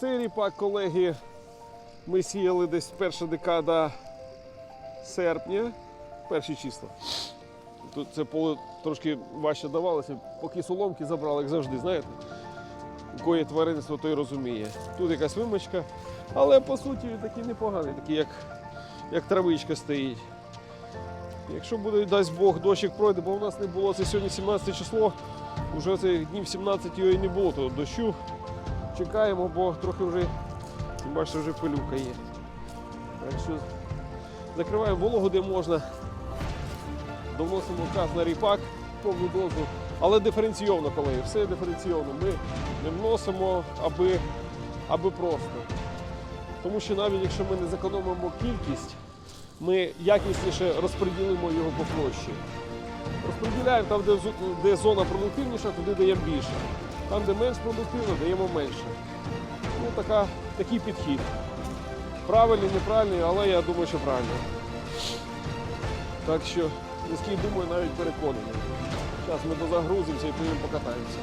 Цей ріпак, колеги, ми сіяли десь перша декада серпня, перші числа. Тут це поле трошки важче давалося, поки соломки забрали, як завжди, знаєте. У кої тваринство, той розуміє. Тут якась вимочка, але по суті такий непоганий, такий як, як травичка стоїть. Якщо буде, дасть Бог, дощик пройде, бо у нас не було це сьогодні 17 число, вже цих днів 17 його і не було, то дощу чекаємо, бо трохи вже, бачите, вже пилюка є. Так що закриваємо вологу, де можна. Довносимо газ на ріпак, повну дозу, але диференційовано, колеги, все диференційовано. Ми не вносимо, аби, аби просто. Тому що навіть якщо ми не зекономимо кількість, ми якісніше розподілимо його по площі. Розподіляємо там, де, де зона продуктивніша, туди даємо більше. Там, де менш продуктивно, даємо менше. Ну, така, такий підхід. Правильний, неправильний, але я думаю, що правильний. Так що, низький думаю, навіть переконаний. Зараз ми дозагрузимося і поїдемо покатаємося.